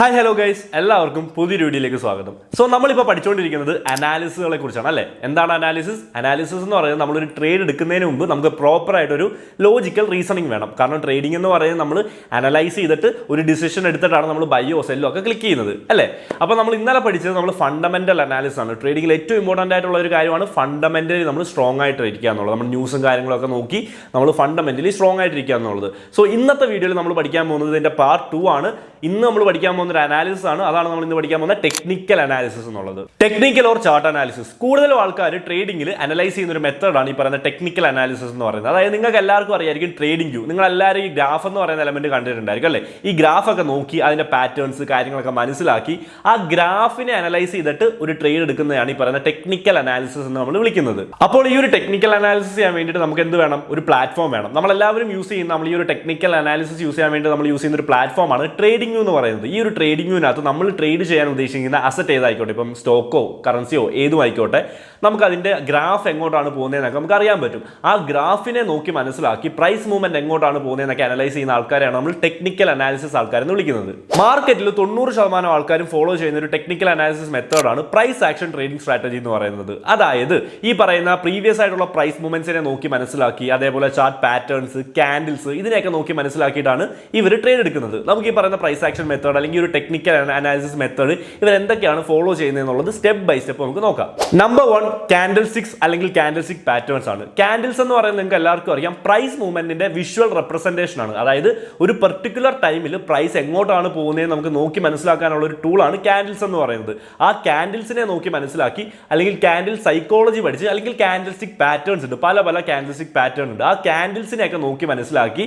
Hi hello guys എല്ലാവർക്കും പുതിയൊരു വീഡിയോയിലേക്ക് സ്വാഗതം. സോ നമ്മളിപ്പോൾ പഠിച്ചുകൊണ്ടിരിക്കുന്നത് അനാലിസിസുകളെ കുറിച്ചാണ് അല്ലേ? എന്താണ് അനാലിസിസ് അനാലിസിസ് എന്ന് പറയുന്നത് നമ്മളൊരു ട്രേഡ് എടുക്കുന്നതിന് മുമ്പ് നമുക്ക് പ്രോപ്പർ ആയിട്ടൊരു ലോജിക്കൽ റീസണിങ് വേണം. കാരണം ട്രേഡിംഗ് എന്ന് പറയുന്നത് നമ്മൾ അനലൈസ് ചെയ്തിട്ട് ഒരു ഡിസിഷൻ എടുത്തിട്ടാണ് നമ്മൾ ബൈയോ സെല്ലോ ഒക്കെ ക്ലിക്ക് ചെയ്യുന്നത്. അല്ലേ? അപ്പോൾ നമ്മൾ ഇന്നലെ പഠിച്ചത് നമ്മൾ ഫണ്ടമെന്റൽ അനാലിസിസ് ആണ്. ട്രേഡിംഗിൽ ഏറ്റവും ഇമ്പോർട്ടന്റ് ആയിട്ടുള്ള ഒരു കാര്യമാണ് ഫണ്ടമെന്റലി നമ്മൾ സ്ട്രോങ് ആയിട്ട് ഇരിക്കുക എന്നുള്ളത്. നമ്മൾ ന്യൂസും കാര്യങ്ങളൊക്കെ നോക്കി നമ്മൾ ഫണ്ടമെന്റലി സ്ട്രോങ് ആയിട്ടിരിക്കുക എന്നുള്ളത്. സോ ഇന്നത്തെ വീഡിയോയിൽ നമ്മൾ പഠിക്കാൻ പോകുന്നത് ഇതിന്റെ പാർട്ട് ടു ആണ്. ഇന്ന് നമ്മൾ പഠിക്കാൻ പോകുന്ന ഒരു അനാലിസിസ് ആണ്. അതാണ് നമ്മൾ ഇന്ന് പഠിക്കാൻ പോകുന്ന ടെക്നിക്കൽ അനാലിസിസ് എന്നുള്ളത്. ടെക്നിക്കൽ ഓർ ചാർട്ട് അനാലിസിസ് കൂടുതലും ആൾക്കാർ ട്രേഡിംഗിൽ അനലൈസ് ചെയ്യുന്ന ഒരു മെത്തേഡാണ് ഈ പറയുന്ന ടെക്നിക്കൽ അനാലിസിസ് എന്ന് പറയുന്നത്. അതായത് നിങ്ങൾക്ക് എല്ലാവർക്കും അറിയായിരിക്കും ട്രേഡിംഗ് വ്യൂ നിങ്ങൾ എല്ലാവരും ഈ ഗ്രാഫ് എന്ന് പറയുന്ന എലമെന്റ് കണ്ടിട്ടുണ്ടായിരിക്കും അല്ലേ? ഈ ഗ്രാഫ് ഒക്കെ നോക്കി അതിന്റെ പാറ്റേൺസ് കാര്യങ്ങളൊക്കെ മനസ്സിലാക്കി ആ ഗ്രാഫിനെ അനലൈസ് ചെയ്തിട്ട് ഒരു ട്രേഡ് എടുക്കുന്നതാണ് ഈ പറയുന്ന ടെക്നിക്കൽ അനാലിസിസ് എന്ന് നമ്മൾ വിളിക്കുന്നത്. അപ്പോൾ ഈ ഒരു ടെക്നിക്കൽ അനാലിസിസ് ചെയ്യാൻ വേണ്ടിയിട്ട് നമുക്ക് എന്ത് വേണം? ഒരു പ്ലാറ്റ്ഫോം വേണം. നമ്മൾ എല്ലാവരും യൂസ് ചെയ്യുന്ന നമ്മൾ ഈ ഒരു ടെക്നിക്കൽ അനാലിസിസ് യൂസ് ചെയ്യാൻ വേണ്ടി നമ്മൾ യൂസ് ചെയ്യുന്ന ഒരു പ്ലാറ്റ്ഫോമാണ് ട്രേഡിംഗ് എന്ന് പറയുന്നത്. ഈ ഒരു ട്രേഡിംഗിനകത്ത് നമ്മൾ ട്രേഡ് ചെയ്യാൻ ഉദ്ദേശിക്കുന്ന അസറ്റ് ഏതായിക്കോട്ടെ? ഇപ്പം സ്റ്റോക്കോ കറൻസിയോ ഏതും ആയിക്കോട്ടെ നമുക്ക് അതിന്റെ ഗ്രാഫ് എങ്ങോട്ടാണ് പോകുന്നതെന്നൊക്കെ നമുക്ക് അറിയാൻ പറ്റും. ആ ഗ്രാഫിനെ നോക്കി മനസ്സിലാക്കി പ്രൈസ് മൂവ്മെന്റ് എങ്ങോട്ടാണ് പോകുന്നതെന്നൊക്കെ അനലൈസ് ചെയ്യുന്ന ആൾക്കാരെയാണ് നമ്മൾ ടെക്നിക്കൽ അനാലിസിസ് ആൾക്കാരെന്ന് വിളിക്കുന്നത്. മാർക്കറ്റിൽ തൊണ്ണൂറ് ശതമാനം ആൾക്കാരും ഫോളോ ചെയ്യുന്ന ഒരു ടെക്നിക്കൽ അനാലിസിസ് മെത്തേഡാണ് പ്രൈസ് ആക്ഷൻ ട്രേഡിംഗ് സ്ട്രാറ്റജി എന്ന് പറയുന്നത്. അതായത് ഈ പറയുന്ന പ്രീവിയസ് ആയിട്ടുള്ള പ്രൈസ് മൂവ്മെന്റ്സിനെ നോക്കി മനസ്സിലാക്കി അതേപോലെ ചാർട്ട് പാറ്റേൺസ് ക്യാൻഡിൽസ് ഇതിനെയൊക്കെ നോക്കി മനസ്സിലാക്കിയിട്ടാണ് ഇവർ ട്രേഡ് എടുക്കുന്നത്. നമുക്ക് ഈ പറയുന്ന പ്രൈസ് ആക്ഷൻ മെത്തേഡ് അല്ലെങ്കിൽ ഒരു ടെക്നിക്കൽ അനാലിസിസ് മെത്തേഡ് ഇവർ എന്തൊക്കെയാണ് ഫോളോ ചെയ്യുന്നത് എന്നുള്ളത് സ്റ്റെപ്പ് ബൈ സ്റ്റെപ്പ് നമുക്ക് നോക്കാം. നമ്പർ വൺ കാൻഡിൽ സിക്സ് അല്ലെങ്കിൽ കാൻഡിൽ സിക് പാറ്റേൺസ് ആണ്. കാൻഡിൽസ് എന്ന് പറയുന്നത് നിങ്ങൾക്ക് എല്ലാവർക്കും അറിയാം. പ്രൈസ് മൂവ്മെന്റിന്റെ വിഷ്വൽ റെപ്രസെന്റേഷൻ ആണ്. അതായത് ഒരു പെർട്ടിക്കുലർ ടൈമിൽ പ്രൈസ് എങ്ങോട്ടാണ് പോകുന്നത് നമുക്ക് നോക്കി മനസ്സിലാക്കാനുള്ള ഒരു ടൂളാണ് കാൻഡിൽസ് എന്ന് പറയുന്നത്. ആ കാൻഡിൽസിനെ നോക്കി മനസ്സിലാക്കി അല്ലെങ്കിൽ കാൻഡിൽ സൈക്കോളജി പഠിച്ച് അല്ലെങ്കിൽ കാൻഡിൽ സ്റ്റിക് പാറ്റേൺസ് ഉണ്ട്. പല പല കാൻഡിൽ സ്റ്റിക് പാറ്റേൺ ഉണ്ട്. ആ കാൻഡിൽസിനെയൊക്കെ നോക്കി മനസ്സിലാക്കി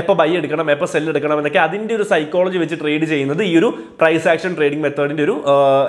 എപ്പോൾ ബൈ എടുക്കണം എപ്പോൾ സെൽ എടുക്കണം എന്നൊക്കെ അതിന്റെ ഒരു സൈക്കോളജി വെച്ച് ട്രേഡ് ചെയ്യുന്നത് ഈ ഒരു പ്രൈസ് ആക്ഷൻ ട്രേഡിംഗ് മെത്തേഡിന്റെ ഒരു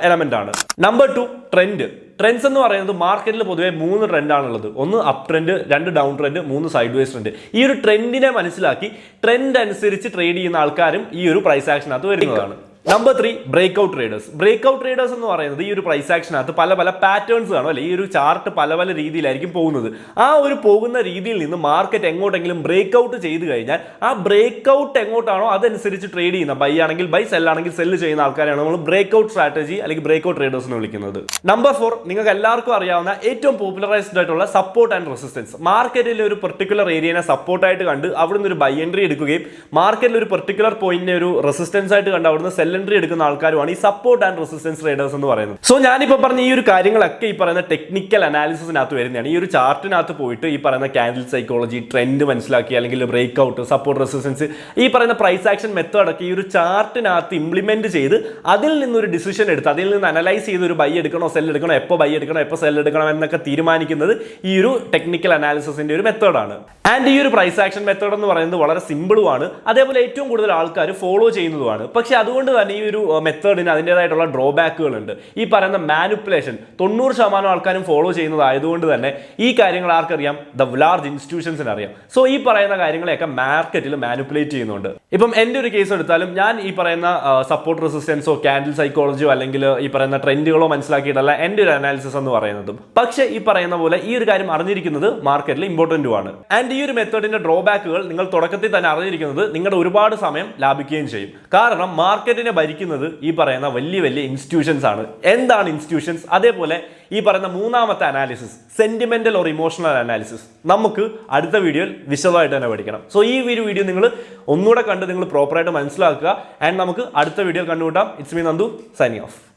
എലമെന്റ് ആണ്. നമ്പർ ടു ട്രെൻഡ് ട്രെൻഡ്സ് എന്ന് പറയുന്നത് മാർക്കറ്റിൽ പൊതുവെ മൂന്ന് ട്രെൻഡാണുള്ളത് ഒന്ന് അപ് ട്രെൻഡ് രണ്ട് ഡൗൺ ട്രെൻഡ് മൂന്ന് സൈഡ് വേസ് ട്രെൻഡ് ഈ ഒരു ട്രെൻഡിനെ മനസ്സിലാക്കി ട്രെൻഡ് അനുസരിച്ച് ട്രേഡ് ചെയ്യുന്ന ആൾക്കാരും ഈ ഒരു പ്രൈസ് ആക്ഷനകത്ത് വരുന്നതാണ്. Number three break out traders break out traders എന്ന് പറയുന്നത് ഈ ഒരു പ്രൈസ് ആക്ഷനകത്ത് പല പല പാറ്റേൺസ് കാണും. അല്ലെ ഈ ഒരു ചാർട്ട് പല പല രീതിയിലായിരിക്കും പോകുന്നത്. ആ ഒരു പോകുന്ന രീതിയിൽ നിന്ന് മാർക്കറ്റ് എങ്ങോട്ടെങ്കിലും ബ്രേക്ക് ഔട്ട് ചെയ്ത് കഴിഞ്ഞാൽ ആ ബ്രേക്ക് ഔട്ട് എങ്ങോട്ടാണോ അതനുസരിച്ച് ട്രേഡ് ചെയ്യുന്ന ബൈ ആണെങ്കിൽ ബൈ സെൽ ആണെങ്കിൽ സെല്ല് ചെയ്യുന്ന ആൾക്കാരാണ് നമ്മൾ ബ്രേക്ക് ഔട്ട് സ്ട്രാറ്റജി അല്ലെങ്കിൽ ബ്രേക്ക് ഔട്ട് ട്രേഡേഴ്സ് എന്ന് വിളിക്കുന്നത്. നമ്പർ ഫോർ നിങ്ങൾക്ക് എല്ലാവർക്കും അറിയാവുന്ന ഏറ്റവും പോപ്പുലറൈസ്ഡ് ആയിട്ടുള്ള സപ്പോർട്ട് ആൻഡ് റെസിസ്റ്റൻസ് മാർക്കറ്റിൽ ഒരു പെർട്ടിക്കുലർ ഏരിയനെ സപ്പോർട്ടായിട്ട് കണ്ട് അവിടുന്ന് ഒരു ബൈ എൻട്രി എടുക്കുകയും മാർക്കറ്റിൽ ഒരു പെർട്ടിക്കുലർ പോയിന്റിനെ ഒരു റെസിസ്റ്റൻസ് ആയിട്ട് കണ്ട് അവിടുന്ന് സെൽ എൻട്രി എടുക്കുന്ന ആൾക്കാരുമാണ് ഈ സപ്പോർട്ട് ആൻഡ് റെസിസ്റ്റൻസ് ട്രേഡേഴ്സ് എന്ന് പറയുന്നത്. സോ ഞാനിപ്പോൾ പറഞ്ഞ ഈ ഒരു കാര്യങ്ങളൊക്കെ ഈ പറയുന്ന ടെക്നിക്കൽ അനാലിസിസിനകത്ത് വരുന്നതാണ്. ഈ ഒരു ചാർട്ടിനകത്ത് പോയിട്ട് ഈ പറയുന്ന ക്യാൻഡിൽ സൈക്കോളജി ട്രെൻഡ് മനസ്സിലാക്കി അല്ലെങ്കിൽ ബ്രേക്ക് ഔട്ട് സപ്പോർട്ട് റെസിസ്റ്റൻസ് ഈ പറയുന്ന പ്രൈസ് ആക്ഷൻ മെത്തേഡൊക്കെ ഈ ഒരു ചാർട്ടിനകത്ത് ഇംപ്ലിമെന്റ് ചെയ്ത് അതിൽ നിന്നൊരു ഡിസിഷൻ എടുത്ത് അതിൽ നിന്ന് അനലൈസ് ചെയ്ത് ഒരു ബൈ എടുക്കണോ സെൽ എടുക്കണോ എപ്പോൾ ബൈ എടുക്കണോ എപ്പോൾ സെൽ എടുക്കണം എന്നൊക്കെ തീരുമാനിക്കുന്നത് ഈ ഒരു ടെക്നിക്കൽ അനാലിസിസിന്റെ ഒരു മെത്തേഡാണ് ആൻഡ് ഈ ഒരു പ്രൈസ് ആക്ഷൻ മെത്തേഡ് എന്ന് പറയുന്നത് വളരെ സിമ്പിളുമാണ് അതേപോലെ ഏറ്റവും കൂടുതൽ ആൾക്കാർ ഫോളോ ചെയ്യുന്നതുമാണ് പക്ഷേ അതുകൊണ്ട് തന്നെ ഈ ഒരു മെത്തേഡിന് അതിന്റെതായിട്ടുള്ള ഡ്രോബാക്കുകളുണ്ട് ഈ പറയുന്ന മാനുപ്പുലേഷൻ തൊണ്ണൂറ് ശതമാനം ആൾക്കാരും ഫോളോ ചെയ്യുന്നതായതുകൊണ്ട് തന്നെ ഈ കാര്യങ്ങൾ ആർക്കറിയാം? ദ ലാർജ് ഇൻസ്റ്റിറ്റ്യൂഷൻസിന് അറിയാം. സോ ഈ പറയുന്ന കാര്യങ്ങളെയൊക്കെ മാർക്കറ്റിൽ മാനുപ്പുലേറ്റ് ചെയ്യുന്നുണ്ട്. ഇപ്പം എന്റെ ഒരു കേസ് എടുത്താലും ഞാൻ ഈ പറയുന്ന സപ്പോർട്ട് റെസിസ്റ്റൻസോ ക്യാൻഡിൽ സൈക്കോളജിയോ അല്ലെങ്കിൽ ഈ പറയുന്ന ട്രെൻഡുകളോ മനസ്സിലാക്കിയിട്ടല്ല എന്റെ ഒരു അനാലിസിസ് എന്ന് പറയുന്നതും. പക്ഷേ ഈ പറയുന്ന പോലെ ഈ ഒരു കാര്യം അറിഞ്ഞിരിക്കുന്നത് മാർക്കറ്റിൽ ഇമ്പോർട്ടന്റുമാണ് ആൻഡ് ഈ ഒരു മെത്തേഡിന്റെ ഡ്രോബാക്കുകൾ നിങ്ങൾ തുടക്കത്തിൽ തന്നെ അറിഞ്ഞിരിക്കുന്നത് നിങ്ങളുടെ ഒരുപാട് സമയം ലാഭിക്കുകയും ചെയ്യും. കാരണം മാർക്കറ്റിനെ ഭരിക്കുന്നത് ഈ പറയുന്ന വലിയ വലിയ ഇൻസ്റ്റിറ്റ്യൂഷൻസ് ആണ്. എന്താണ് ഇൻസ്റ്റിറ്റ്യൂഷൻസ് അതേപോലെ ഈ പറയുന്ന മൂന്നാമത്തെ analysis sentimental or emotional analysis നമുക്ക് അടുത്ത വീഡിയോയിൽ വിശദമായിട്ട് തന്നെ പഠിക്കണം. സോ ഈ ഒരു വീഡിയോ നിങ്ങൾ ഒന്നുകൂടെ കണ്ട് നിങ്ങൾ പ്രോപ്പറായിട്ട് മനസ്സിലാക്കുക. ആൻഡ് നമുക്ക് അടുത്ത video കണ്ടുകൂട്ടാം it's me Nandu signing off